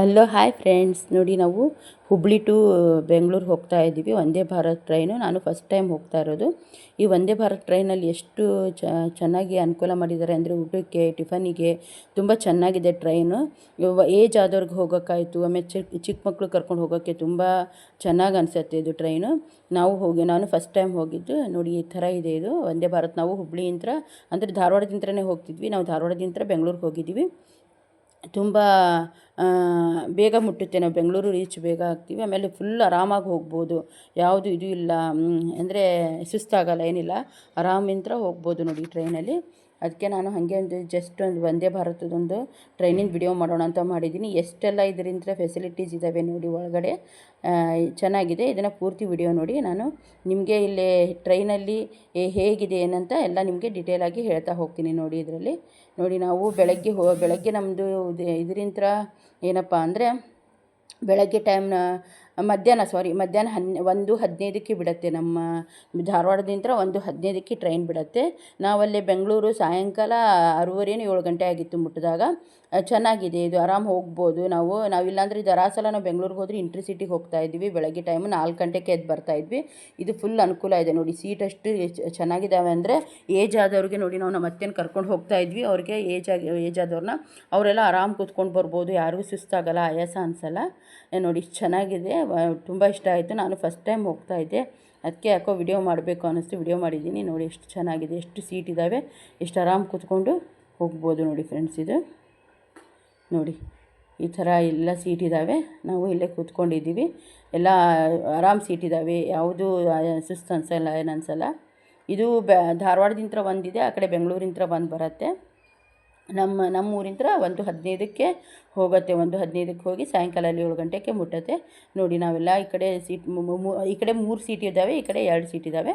Hello hi friends ನೋಡಿ ನಾವು Hubli to Bengaluru ಹೋಗ್ತಾ ಇದ್ದೀವಿ. ವಂದೇ ಭಾರತ್ ಟ್ರೈನು ನಾನು ಫಸ್ಟ್ ಟೈಮ್ ಹೋಗ್ತಾ ಇರೋದು. ಈ ವಂದೇ ಭಾರತ್ ಟ್ರೈನಲ್ಲಿ ಎಷ್ಟು ಚೆನ್ನಾಗಿ ಅನುಕೂಲ ಮಾಡಿದ್ದಾರೆ ಅಂದರೆ ಊಟಕ್ಕೆ ಟಿಫನಿಗೆ ತುಂಬ ಚೆನ್ನಾಗಿದೆ ಟ್ರೈನು ಏಜ್ ಆದವ್ರಿಗೆ ಹೋಗೋಕ್ಕಾಯಿತು. ಆಮೇಲೆ ಚಿಕ್ಕ ಚಿಕ್ಕ ಮಕ್ಕಳು ಕರ್ಕೊಂಡು ಹೋಗೋಕ್ಕೆ ತುಂಬ ಚೆನ್ನಾಗಿ ಅನಿಸುತ್ತೆ ಇದು ಟ್ರೈನು ನಾವು ಹೋಗಿ, ನಾನು ಫಸ್ಟ್ ಟೈಮ್ ಹೋಗಿದ್ದು. ನೋಡಿ, ಈ ಥರ ಇದೆ ಇದು. ವಂದೇ ಭಾರತ್. ನಾವು ಹುಬ್ಳಿಯಿಂದ ಅಂದರೆ ಧಾರವಾಡದಿಂದನೇ ಹೋಗ್ತಿದ್ವಿ. ನಾವು ಧಾರವಾಡದಿಂದ ಬೆಂಗಳೂರಿಗೆ ಹೋಗಿದ್ದೀವಿ. ತುಂಬ ಬೇಗ ಮುಟ್ಟುತ್ತೆ ನಾವು ಬೆಂಗಳೂರು ರೀಚ್ ಬೇಗ ಆಗ್ತೀವಿ, ಆಮೇಲೆ ಫುಲ್ ಆರಾಮಾಗಿ ಹೋಗ್ಬೋದು. ಯಾವುದು ಇದು ಇಲ್ಲ ಅಂದರೆ ಸುಸ್ತಾಗಲ್ಲ, ಏನಿಲ್ಲ. ಆರಾಮಿಂದ ಹೋಗ್ಬೋದು ನೋಡಿ ಟ್ರೈನಲ್ಲಿ ಅದಕ್ಕೆ ನಾನು ಹಾಗೆ ಒಂದು ಜಸ್ಟ್ ಒಂದು ವಂದೇ ಭಾರತದೊಂದು ಟ್ರೈನಿಂದ ವಿಡಿಯೋ ಮಾಡೋಣ ಅಂತ ಮಾಡಿದ್ದೀನಿ ಎಷ್ಟೆಲ್ಲ ಇದರಿಂದ ಫೆಸಿಲಿಟೀಸ್ ಇದ್ದಾವೆ ನೋಡಿ ಒಳಗಡೆ. ಚೆನ್ನಾಗಿದೆ. ಇದನ್ನು ಪೂರ್ತಿ ವಿಡಿಯೋ ನೋಡಿ ನಾನು. ನಿಮಗೆ ಇಲ್ಲಿ ಟ್ರೈನಲ್ಲಿ ಹೇಗಿದೆ, ಏನಂತ ಎಲ್ಲ ನಿಮಗೆ ಡಿಟೇಲಾಗಿ ಹೇಳ್ತಾ ಹೋಗ್ತೀನಿ ನೋಡಿ ಇದರಲ್ಲಿ. ನೋಡಿ ನಾವು ಬೆಳಗ್ಗೆ ಹೋ, ಬೆಳಗ್ಗೆ ನಮ್ಮದು ಇದರಿಂದ ಏನಪ್ಪ ಅಂದರೆ ಬೆಳಗ್ಗೆ ಟೈಮ್ನ ಮಧ್ಯಾಹ್ನ ಸಾರಿ ಮಧ್ಯಾಹ್ನ ಹನ್, ಒಂದು ಹದಿನೈದಕ್ಕೆ ಬಿಡುತ್ತೆ ನಮ್ಮ ಧಾರವಾಡದಿಂದ ಒಂದು ಹದಿನೈದಕ್ಕೆ ಟ್ರೈನ್ ಬಿಡುತ್ತೆ. ನಾವಲ್ಲಿ ಬೆಂಗಳೂರು ಸಾಯಂಕಾಲ ಆರೂವರೆನೋ ಏಳು ಗಂಟೆ ಆಗಿತ್ತು ಮುಟ್ಟಿದಾಗ ಚೆನ್ನಾಗಿದೆ, ಇದು ಆರಾಮ್ ಹೋಗ್ಬೋದು. ನಾವು ನಾವಿಲ್ಲಾಂದರೆ ದರಾಸಲ ನಾವು ಬೆಂಗ್ಳೂರಿಗೆ ಇಂಟ್ರಿ ಇಂಟ್ರಿಸಿಟಿಗೆ ಹೋಗ್ತಾ ಇದ್ವಿ. ಬೆಳಗ್ಗೆ ಟೈಮು ನಾಲ್ಕು ಗಂಟೆಗೆ ಎದ್ದು ಬರ್ತಾ ಇದ್ವಿ. ಇದು ಫುಲ್ ಅನುಕೂಲ ಇದೆ ನೋಡಿ. ಸೀಟ್ ಅಷ್ಟು ಚೆನ್ನಾಗಿದ್ದಾವೆ ಅಂದರೆ ಏಜ್ ಆದವ್ರಿಗೆ ನೋಡಿ ನಾವು ನಮ್ಮ ಅತ್ತೆನ ಕರ್ಕೊಂಡು ಹೋಗ್ತಾ ಇದ್ವಿ. ಅವ್ರಿಗೆ ಏಜ್ ಆಗಿ ಏಜ್ ಆದವ್ರನ್ನ ಅವರೆಲ್ಲ ಆರಾಮ್ ಕೂತ್ಕೊಂಡು ಬರ್ಬೋದು. ಯಾರಿಗೂ ಸುಸ್ತಾಗಲ್ಲ, ಆಯಾಸ ಅನಿಸಲ್ಲ. ನೋಡಿ, ಚೆನ್ನಾಗಿದೆ. ತುಂಬ ಇಷ್ಟ ಆಯಿತು. ನಾನು ಫಸ್ಟ್ ಟೈಮ್ ಹೋಗ್ತಾ ಇದ್ದೆ. ಅದಕ್ಕೆ ಯಾಕೋ ವಿಡಿಯೋ ಮಾಡಬೇಕು ಅನ್ನಿಸ್ತು. ವಿಡಿಯೋ ಮಾಡಿದ್ದೀನಿ. ನೋಡಿ, ಎಷ್ಟು ಚೆನ್ನಾಗಿದೆ. ಎಷ್ಟು ಸೀಟ್ ಇದ್ದಾವೆ ಎಷ್ಟು ಆರಾಮ್ ಕೂತ್ಕೊಂಡು ಹೋಗ್ಬೋದು ನೋಡಿ ಫ್ರೆಂಡ್ಸ್ ಇದು. ನೋಡಿ, ಈ ಥರ ಎಲ್ಲ ಸೀಟ್ ಇದ್ದಾವೆ. ನಾವು ಇಲ್ಲೇ ಕೂತ್ಕೊಂಡಿದ್ದೀವಿ. ಎಲ್ಲ ಆರಾಮ್ ಸೀಟ್ ಇದ್ದಾವೆ. ಯಾವುದೂ ಸುಸ್ತು ಅನಿಸಲ್ಲ, ಏನು ಅನಿಸಲ್ಲ. ಇದು ಬ ಧಾರವಾಡದಿಂದ ಒಂದಿದೆ, ಆ ಕಡೆ ಬೆಂಗಳೂರಿಂದ ಬಂದು ಬರುತ್ತೆ. ನಮ್ಮ ನಮ್ಮ ಊರಿಂದ ಒಂದು ಹದಿನೈದಕ್ಕೆ ಹೋಗುತ್ತೆ. ಒಂದು ಹದಿನೈದಕ್ಕೆ ಹೋಗಿ ಸಾಯಂಕಾಲ ಅಲ್ಲಿ ಏಳು ಗಂಟೆಗೆ ಮುಟ್ಟತ್ತೆ. ನೋಡಿ, ನಾವೆಲ್ಲ ಈ ಕಡೆ ಸೀಟ್ ಈ ಕಡೆ ಮೂರು ಸೀಟ್ ಇದ್ದಾವೆ, ಈ ಕಡೆ ಎರಡು ಸೀಟ್ ಇದ್ದಾವೆ.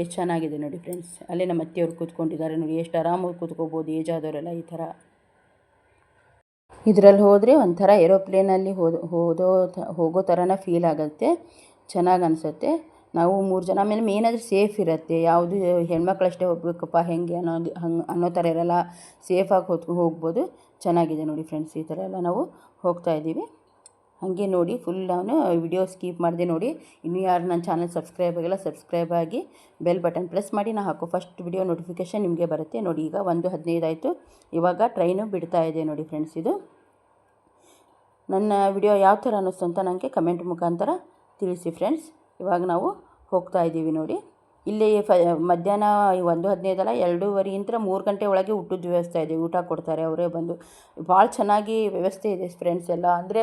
ಎಷ್ಟು ಚೆನ್ನಾಗಿದೆ ನೋಡಿ ಫ್ರೆಂಡ್ಸ್. ಅಲ್ಲೇ ನಮ್ಮ ಅತ್ತೆಯವ್ರು ಕೂತ್ಕೊಂಡಿದ್ದಾರೆ ನೋಡಿ, ಎಷ್ಟು ಆರಾಮಾಗಿ ಕೂತ್ಕೋಬೋದು ಏಜಾದವರೆಲ್ಲ ಈ ಥರ. ಇದರಲ್ಲಿ ಹೋದರೆ ಒಂಥರ ಏರೋಪ್ಲೇನಲ್ಲಿ ಹೋದ, ಹೋದೋ ಹೋಗೋ ಥರನೇ ಫೀಲ್ ಆಗುತ್ತೆ. ಚೆನ್ನಾಗಿ ಅನಿಸುತ್ತೆ. ನಾವು ಮೂರು ಜನ, ಆಮೇಲೆ ಮೇನ್ ಆದರೆ ಸೇಫ್ ಇರುತ್ತೆ. ಯಾವುದು ಹೆಣ್ಮಕ್ಳಷ್ಟೇ ಹೋಗ್ಬೇಕಪ್ಪ, ಹೆಂಗೆ ಅನ್ನೋದು ಹಂಗೆ ಅನ್ನೋ ಥರ ಇರಲ್ಲ. ಸೇಫಾಗಿ ಹೊತ್ ಹೋಗ್ಬೋದು. ಚೆನ್ನಾಗಿದೆ ನೋಡಿ ಫ್ರೆಂಡ್ಸ್ ಈ ಥರ ಎಲ್ಲ ನಾವು ಹೋಗ್ತಾ ಇದ್ದೀವಿ. ಹಾಗೆ ನೋಡಿ ಫುಲ್ ನಾನು ವಿಡಿಯೋ ಸ್ಕೀಪ್ ಮಾಡಿದೆ ನೋಡಿ. ಇನ್ನು ಯಾರು ನನ್ನ ಚಾನಲ್ ಸಬ್ಸ್ಕ್ರೈಬ್ ಆಗಿಲ್ಲ ಸಬ್ಸ್ಕ್ರೈಬ್ ಆಗಿ ಬೆಲ್ ಬಟನ್ ಪ್ರೆಸ್ ಮಾಡಿ. ನಾನು ಹಾಕೋ ಫಸ್ಟ್ ವಿಡಿಯೋ ನೋಟಿಫಿಕೇಷನ್ ನಿಮಗೆ ಬರುತ್ತೆ. ನೋಡಿ, ಈಗ ಒಂದು ಹದಿನೈದು ಆಯಿತು. ಇವಾಗ ಟ್ರೈನು ಬಿಡ್ತಾ ಇದೆ ನೋಡಿ ಫ್ರೆಂಡ್ಸ್ ಇದು. ನನ್ನ ವಿಡಿಯೋ ಯಾವ ಥರ ಅನ್ನಿಸ್ತು ಅಂತ ನನಗೆ ಕಮೆಂಟ್ ಮುಖಾಂತರ ತಿಳಿಸಿ ಫ್ರೆಂಡ್ಸ್ ಇವಾಗ ನಾವು ಹೋಗ್ತಾ ಇದ್ದೀವಿ ನೋಡಿ. ಇಲ್ಲಿ ಫ, ಮಧ್ಯಾಹ್ನ ಒಂದು ಹದಿನೈದಲ್ಲ ಎರಡೂವರೆಯಿಂದ ಮೂರು ಗಂಟೆ ಒಳಗೆ ಊಟದ ವ್ಯವಸ್ಥೆ ಇದೆ, ಊಟ ಕೊಡ್ತಾರೆ, ಅವರೇ ಬಂದು. ಭಾಳ ಚೆನ್ನಾಗಿ ವ್ಯವಸ್ಥೆ ಇದೆ ಫ್ರೆಂಡ್ಸ್ ಎಲ್ಲ. ಅಂದರೆ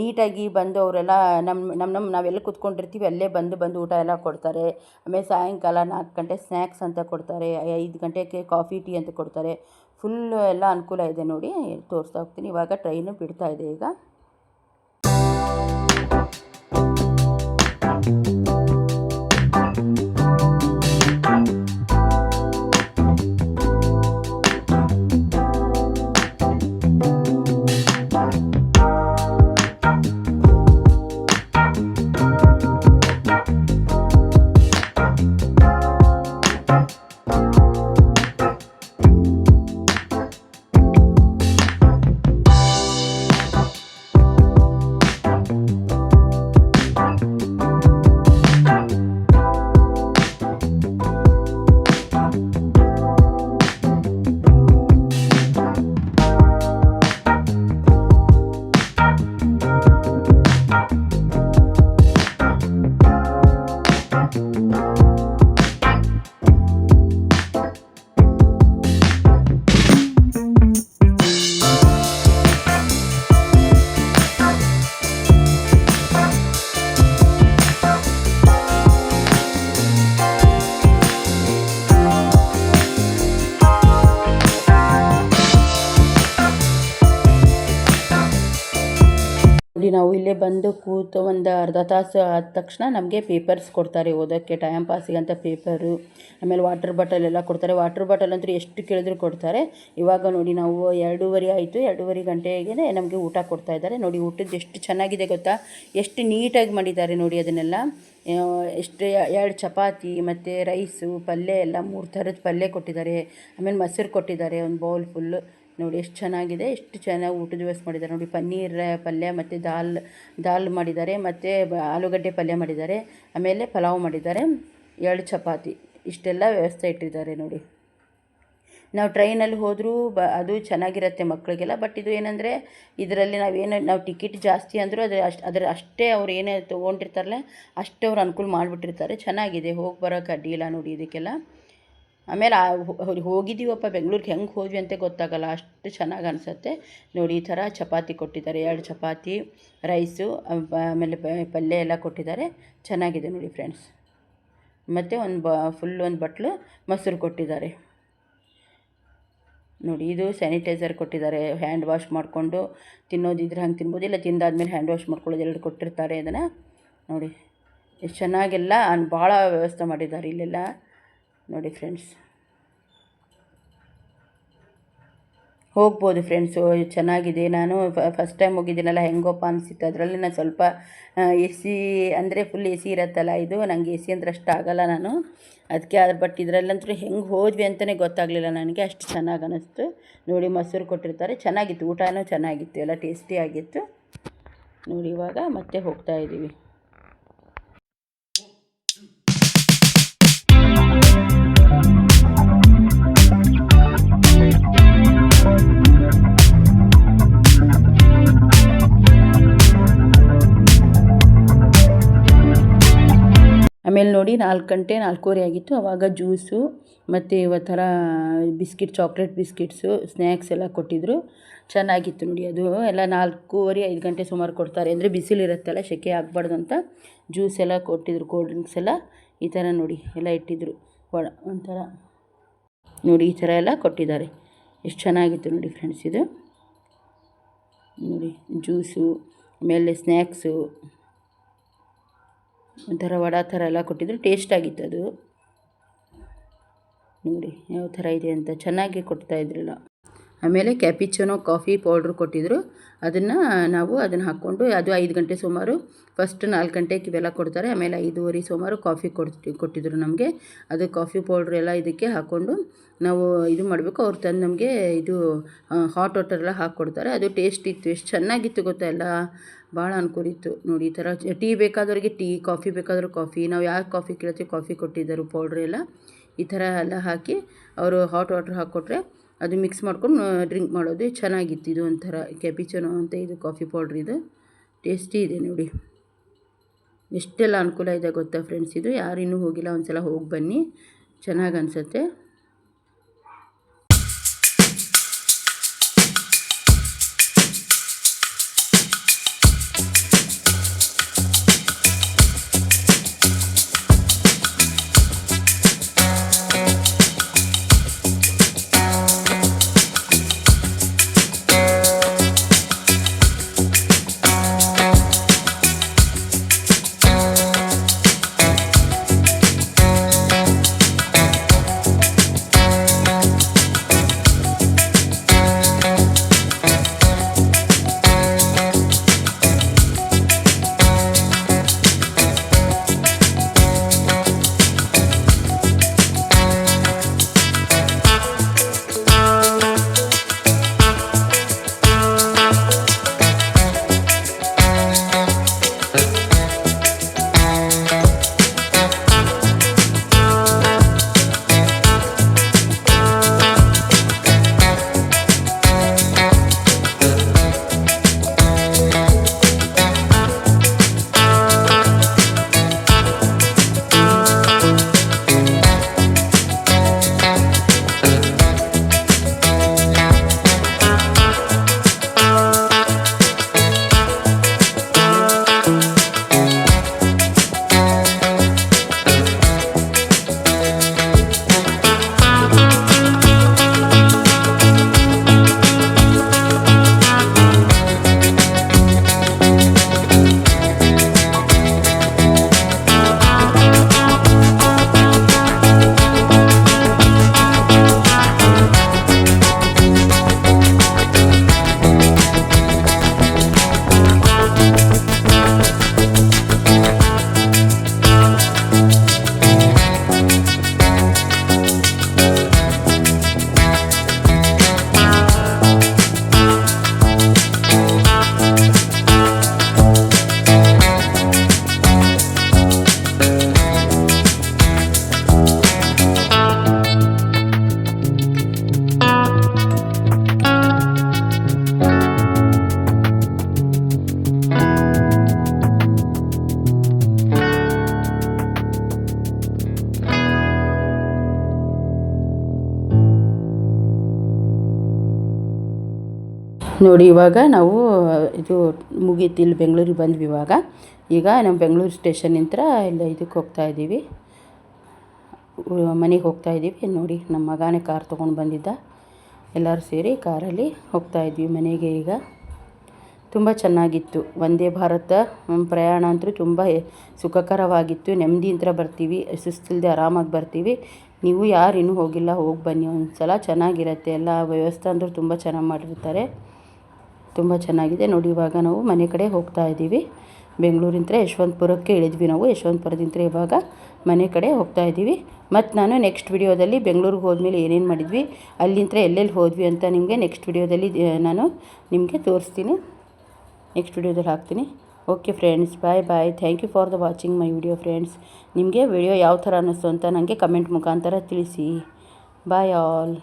ನೀಟಾಗಿ ಬಂದು ಅವರೆಲ್ಲ ನಮ್ಮ ನಮ್ಮ ನಮ್ಮ ನಾವೆಲ್ಲ ಕುತ್ಕೊಂಡಿರ್ತೀವಿ, ಅಲ್ಲೇ ಬಂದು ಬಂದು ಊಟ ಎಲ್ಲ ಕೊಡ್ತಾರೆ. ಆಮೇಲೆ ಸಾಯಂಕಾಲ ನಾಲ್ಕು ಗಂಟೆ ಸ್ನ್ಯಾಕ್ಸ್ ಅಂತ ಕೊಡ್ತಾರೆ ಐದು ಗಂಟೆಗೆ ಕಾಫಿ ಟೀ ಅಂತ ಕೊಡ್ತಾರೆ. ಫುಲ್ಲು ಎಲ್ಲ ಅನುಕೂಲ ಇದೆ ನೋಡಿ, ತೋರಿಸ್ತಾ ಹೋಗ್ತೀನಿ. ಇವಾಗ ಟ್ರೈನು ಬಿಡ್ತಾ ಇದೆ ಈಗ. ನಾವು ಇಲ್ಲೇ ಬಂದು ಕೂತು ಒಂದು ಅರ್ಧ ತಾಸು ಆದ ತಕ್ಷಣ ನಮಗೆ ಪೇಪರ್ಸ್ ಕೊಡ್ತಾರೆ ಓದೋಕ್ಕೆ ಟೈಮ್ ಪಾಸಿಗೆ ಅಂತ ಪೇಪರು, ಆಮೇಲೆ ವಾಟರ್ ಬಾಟಲ್ ಎಲ್ಲ ಕೊಡ್ತಾರೆ. ವಾಟರ್ ಬಾಟಲ್ ಅಂತೂ ಎಷ್ಟು ಕೇಳಿದ್ರು ಕೊಡ್ತಾರೆ. ಇವಾಗ ನೋಡಿ ನಾವು ಎರಡೂವರೆ ಆಯಿತು, ಎರಡೂವರೆ ಗಂಟೆಗೆ ನಮಗೆ ಊಟ ಕೊಡ್ತಾ ಇದ್ದಾರೆ. ನೋಡಿ ಊಟದ್ದು ಎಷ್ಟು ಚೆನ್ನಾಗಿದೆ ಗೊತ್ತಾ? ಎಷ್ಟು ನೀಟಾಗಿ ಮಾಡಿದ್ದಾರೆ ನೋಡಿ ಅದನ್ನೆಲ್ಲ. ಎಷ್ಟು, ಎರಡು ಚಪಾತಿ, ಮತ್ತು ರೈಸು ಪಲ್ಯ ಎಲ್ಲ ಮೂರು ಥರದ ಪಲ್ಯ ಕೊಟ್ಟಿದ್ದಾರೆ. ಆಮೇಲೆ ಮೊಸರು ಕೊಟ್ಟಿದ್ದಾರೆ, ಒಂದು ಬೌಲ್ ಫುಲ್ಲು ನೋಡಿ ಎಷ್ಟು ಚೆನ್ನಾಗಿದೆ, ಎಷ್ಟು ಚೆನ್ನಾಗಿ ಊಟದ ವ್ಯವಸ್ಥೆ ಮಾಡಿದ್ದಾರೆ. ನೋಡಿ, ಪನ್ನೀರ್, ಪಲ್ಯ ಮತ್ತು ದಾಲ್ ದಾಲ್ ಮಾಡಿದ್ದಾರೆ, ಮತ್ತು ಆಲೂಗಡ್ಡೆ ಪಲ್ಯ ಮಾಡಿದ್ದಾರೆ, ಆಮೇಲೆ ಪಲಾವ್ ಮಾಡಿದ್ದಾರೆ, ಎರಡು ಚಪಾತಿ. ಇಷ್ಟೆಲ್ಲ ವ್ಯವಸ್ಥೆ ಇಟ್ಟಿದ್ದಾರೆ ನೋಡಿ. ನಾವು ಟ್ರೈನಲ್ಲಿ ಹೋದರೂ ಬ, ಅದು ಚೆನ್ನಾಗಿರುತ್ತೆ ಮಕ್ಕಳಿಗೆಲ್ಲ, ಬಟ್ ಇದು ಏನಂದರೆ, ಇದರಲ್ಲಿ ನಾವೇನು ನಾವು ಟಿಕೆಟ್ ಜಾಸ್ತಿ ಅಂದರೂ ಅದು ಅಷ್ಟು ಅದರ ಅಷ್ಟೇ ಅವ್ರು ಏನೇ ತೊಗೊಂಡಿರ್ತಾರಲ್ಲ, ಅಷ್ಟೇ ಅವ್ರು ಅನುಕೂಲ ಮಾಡಿಬಿಟ್ಟಿರ್ತಾರೆ. ಚೆನ್ನಾಗಿದೆ, ಹೋಗಿ ಬರೋಕೆ ಅಡ್ಡಿಯಿಲ್ಲ ನೋಡಿ ಇದಕ್ಕೆಲ್ಲ. ಆಮೇಲೆ ಹೋಗಿದ್ದೀವಪ್ಪ ಬೆಂಗ್ಳೂರಿಗೆ ಹೆಂಗೆ ಹೋದ್ವಿ ಅಂತ ಗೊತ್ತಾಗಲ್ಲ. ಅಷ್ಟು ಚೆನ್ನಾಗಿ ಅನಿಸುತ್ತೆ. ನೋಡಿ, ಈ ಥರ ಚಪಾತಿ ಕೊಟ್ಟಿದ್ದಾರೆ. ಎರಡು ಚಪಾತಿ, ರೈಸು ಆಮೇಲೆ ಪಲ್ಯ ಎಲ್ಲ ಕೊಟ್ಟಿದ್ದಾರೆ. ಚೆನ್ನಾಗಿದೆ ನೋಡಿ ಫ್ರೆಂಡ್ಸ್. ಮತ್ತು ಒಂದು ಬ ಫುಲ್ ಒಂದು ಬಟ್ಲು ಮೊಸರು ಕೊಟ್ಟಿದ್ದಾರೆ. ನೋಡಿ, ಇದು ಸ್ಯಾನಿಟೈಸರ್ ಕೊಟ್ಟಿದ್ದಾರೆ. ಹ್ಯಾಂಡ್ ವಾಶ್ ಮಾಡಿಕೊಂಡು ತಿನ್ನೋದಿದ್ರೆ ಹಂಗೆ ತಿನ್ಬೋದು. ಇಲ್ಲ, ತಿಂದಾದ್ಮೇಲೆ ಹ್ಯಾಂಡ್ ವಾಶ್ ಮಾಡ್ಕೊಳ್ಳೋದು ಎರಡು ಕೊಟ್ಟಿರ್ತಾರೆ ಅದನ್ನು. ನೋಡಿ, ಎಷ್ಟು ಚೆನ್ನಾಗೆಲ್ಲ ಭಾಳ ವ್ಯವಸ್ಥೆ ಮಾಡಿದ್ದಾರೆ ಇಲ್ಲೆಲ್ಲ. ನೋಡಿ ಫ್ರೆಂಡ್ಸ್ ಹೋಗ್ಬೋದು ಫ್ರೆಂಡ್ಸು ಚೆನ್ನಾಗಿದೆ. ನಾನು ಫಸ್ಟ್ ಟೈಮ್ ಹೋಗಿದ್ದೀನಲ್ಲ, ಹೆಂಗೋಪ್ಪ ಅನಿಸಿತ್ತು. ಅದರಲ್ಲಿ ನಾನು ಸ್ವಲ್ಪ ಎ ಸಿ ಅಂದರೆ ಫುಲ್ ಎ ಸಿ ಇರತ್ತಲ್ಲ ಇದು ನನಗೆ ಎ ಸಿ ಅಂದ್ರೆ ಅಷ್ಟು ಆಗಲ್ಲ ನಾನು. ಅದಕ್ಕೆ ಅದ್ರ ಬಟ್ ಇದರಲ್ಲಂತೂ ಹೆಂಗೆ ಹೋದ್ವಿ ಅಂತಲೇ ಗೊತ್ತಾಗಲಿಲ್ಲ ನನಗೆ. ಅಷ್ಟು ಚೆನ್ನಾಗಿ ಅನ್ನಿಸ್ತು ನೋಡಿ ಮೊಸರು ಕೊಟ್ಟಿರ್ತಾರೆ. ಚೆನ್ನಾಗಿತ್ತು. ಊಟನೂ ಚೆನ್ನಾಗಿತ್ತು. ಎಲ್ಲ ಟೇಸ್ಟಿಯಾಗಿತ್ತು ನೋಡಿ ಇವಾಗ ಮತ್ತೆ ಹೋಗ್ತಾ ಇದ್ದೀವಿ ಆಮೇಲೆ ನೋಡಿ ನಾಲ್ಕು ಗಂಟೆ, ನಾಲ್ಕೂವರೆ ಆಗಿತ್ತು. ಆವಾಗ ಜ್ಯೂಸು ಮತ್ತು ಇವ ಥರ ಬಿಸ್ಕಿಟ್, ಚಾಕ್ಲೇಟ್ ಬಿಸ್ಕಿಟ್ಸು, ಸ್ನ್ಯಾಕ್ಸ್ ಎಲ್ಲ ಕೊಟ್ಟಿದ್ದರು ಚೆನ್ನಾಗಿತ್ತು ನೋಡಿ ಅದು. ಎಲ್ಲ ನಾಲ್ಕೂವರೆ, ಐದು ಗಂಟೆ ಸುಮಾರು ಕೊಡ್ತಾರೆ. ಅಂದರೆ ಬಿಸಿಲಿರುತ್ತಲ್ಲ, ಸೆಕೆ ಆಗಬಾರ್ದು ಅಂತ ಜ್ಯೂಸ್ ಎಲ್ಲ ಕೊಟ್ಟಿದ್ರು ಕೋಲ್ಡ್ ಡ್ರಿಂಕ್ಸ್ ಎಲ್ಲ. ಈ ಥರ ನೋಡಿ ಎಲ್ಲ ಇಟ್ಟಿದ್ದರು ಒಳ, ಒಂಥರ ನೋಡಿ ಈ ಥರ ಎಲ್ಲ ಕೊಟ್ಟಿದ್ದಾರೆ. ಎಷ್ಟು ಚೆನ್ನಾಗಿತ್ತು ನೋಡಿ ಫ್ರೆಂಡ್ಸ್ ಇದು. ನೋಡಿ ಜ್ಯೂಸು, ಆಮೇಲೆ ಸ್ನ್ಯಾಕ್ಸು. ಒಂಥರ ವಡ ಥರ ಎಲ್ಲ ಕೊಟ್ಟಿದ್ರು ಟೇಸ್ಟ್ ಆಗಿತ್ತು ಅದು. ನೋಡಿ, ಯಾವ ಥರ ಇದೆ ಅಂತ ಚೆನ್ನಾಗಿ ಕೊಡ್ತಾ ಇದ್ರಲ್ಲ. ಆಮೇಲೆ ಕ್ಯಾಪಿಚನೋ ಕಾಫಿ ಪೌಡ್ರ್ ಕೊಟ್ಟಿದ್ದರು ಅದನ್ನು ನಾವು ಅದನ್ನು ಹಾಕ್ಕೊಂಡು, ಅದು ಐದು ಗಂಟೆ ಸುಮಾರು ಫಸ್ಟ್ ನಾಲ್ಕು ಗಂಟೆಗೆ ಇವೆಲ್ಲ ಕೊಡ್ತಾರೆ. ಆಮೇಲೆ ಐದೂವರೆ ಸುಮಾರು ಕಾಫಿ ಕೊಡ್ತಿ ಕೊಟ್ಟಿದ್ದರು ನಮಗೆ. ಅದು ಕಾಫಿ ಪೌಡ್ರ್ ಎಲ್ಲ ಇದಕ್ಕೆ ಹಾಕ್ಕೊಂಡು ನಾವು ಇದು ಮಾಡಬೇಕು. ಅವ್ರು ತಂದು ನಮಗೆ ಇದು ಹಾಟ್ ವಾಟರ್ ಎಲ್ಲ ಹಾಕ್ಕೊಡ್ತಾರೆ. ಅದು ಟೇಸ್ಟ್ ಇತ್ತು, ಎಷ್ಟು ಚೆನ್ನಾಗಿತ್ತು ಗೊತ್ತಾ ಎಲ್ಲ. ಭಾಳ ಅನುಕೂಲ ಇತ್ತು ನೋಡಿ, ಈ ಥರ ಟೀ ಬೇಕಾದವ್ರಿಗೆ ಟೀ, ಕಾಫಿ ಬೇಕಾದ್ರೆ ಕಾಫಿ, ನಾವು ಯಾವ ಕಾಫಿ ಕೇಳ್ತೀವಿ ಕಾಫಿ ಕೊಟ್ಟಿದ್ದರು ಪೌಡ್ರ್ ಎಲ್ಲ, ಈ ಥರ ಎಲ್ಲ ಹಾಕಿ ಅವರು ಹಾಟ್ ವಾಟ್ರ್ ಹಾಕ್ಕೊಟ್ರೆ ಅದು ಮಿಕ್ಸ್ ಮಾಡ್ಕೊಂಡು ಡ್ರಿಂಕ್ ಮಾಡೋದು ಚೆನ್ನಾಗಿತ್ತು. ಇದು ಒಂಥರ ಕ್ಯಾಪಿಚನೋ ಅಂತ ಇದು ಕಾಫಿ ಪೌಡ್ರ್ ಇದು. ಟೇಸ್ಟಿ ಇದೆ ನೋಡಿ. ಎಷ್ಟೆಲ್ಲ ಅನುಕೂಲ ಇದೆ ಗೊತ್ತಾ ಫ್ರೆಂಡ್ಸ್ ಇದು ಯಾರು ಇನ್ನೂ ಹೋಗಿಲ್ಲ ಒಂದು ಸಲ ಹೋಗಿ ಬನ್ನಿ. ಚೆನ್ನಾಗಿ ಅನಿಸುತ್ತೆ. ನೋಡಿ, ಇವಾಗ ನಾವು, ಇದು ಮುಗೀತು, ಇಲ್ಲಿ ಬೆಂಗಳೂರಿಗೆ ಬಂದ್ವಿ ಇವಾಗ. ಈಗ ನಾವು ಬೆಂಗಳೂರು ಸ್ಟೇಷನ್ ನಿಂತ್ರ ಇಲ್ಲ ಇದಕ್ಕೆ ಹೋಗ್ತಾ ಇದ್ದೀವಿ. ಮನೆಗೆ ಹೋಗ್ತಾ ಇದ್ದೀವಿ. ನೋಡಿ, ನಮ್ಮ ಮಗನೇ ಕಾರ್ ತೊಗೊಂಡು ಬಂದಿದ್ದ. ಎಲ್ಲರೂ ಸೇರಿ ಕಾರಲ್ಲಿ ಹೋಗ್ತಾ ಇದ್ವಿ ಮನೆಗೆ ಈಗ. ತುಂಬ ಚೆನ್ನಾಗಿತ್ತು. ವಂದೇ ಭಾರತ ಪ್ರಯಾಣ ಅಂತೂ ತುಂಬ ಸುಖಕರವಾಗಿತ್ತು. ನೆಮ್ಮದಿಯಿಂದ ಬರ್ತೀವಿ ಸುಸ್ತಿಲ್ಲದೆ ಆರಾಮಾಗಿ ಬರ್ತೀವಿ. ನೀವು ಯಾರು ಇನ್ನೂ ಹೋಗಿಲ್ಲ, ಹೋಗಿ ಬನ್ನಿ. ಒಂದು ಸಲ ಚೆನ್ನಾಗಿರುತ್ತೆ. ಎಲ್ಲ ವ್ಯವಸ್ಥೆ ಅಂದರೂ ತುಂಬ ಚೆನ್ನಾಗಿ ಮಾಡಿರ್ತಾರೆ. ತುಂಬ ಚೆನ್ನಾಗಿದೆ. ನೋಡಿ, ಇವಾಗ ನಾವು ಮನೆ ಕಡೆ ಹೋಗ್ತಾ ಇದ್ದೀವಿ. ಬೆಂಗಳೂರಿಂದ ಯಶವಂತಪುರಕ್ಕೆ ಇಳಿದ್ವಿ ನಾವು. ಯಶವಂತಪುರದಿಂದ ಇವಾಗ ಮನೆ ಕಡೆ ಹೋಗ್ತಾ ಇದ್ದೀವಿ. ಮತ್ತು ನಾನು ನೆಕ್ಸ್ಟ್ ವಿಡಿಯೋದಲ್ಲಿ ಬೆಂಗಳೂರಿಗೆ ಹೋದ್ಮೇಲೆ ಏನೇನು ಮಾಡಿದ್ವಿ ಅಲ್ಲಿಂದ ಎಲ್ಲೆಲ್ಲಿ ಹೋದ್ವಿ ಅಂತ ನಿಮಗೆ ನೆಕ್ಸ್ಟ್ ವಿಡಿಯೋದಲ್ಲಿ ನಾನು ನಿಮಗೆ ತೋರಿಸ್ತೀನಿ. ನೆಕ್ಸ್ಟ್ ವಿಡಿಯೋದಲ್ಲಿ ಹಾಕ್ತೀನಿ. Okay friends bye bye thank you for the watching my video friends ನಿಮಗೆ ವಿಡಿಯೋ ಯಾವ ಥರ ಅನ್ನಿಸ್ತು ಅಂತ ನನಗೆ ಕಮೆಂಟ್ ಮುಖಾಂತರ ತಿಳಿಸಿ. ಬಾಯ್ ಆಲ್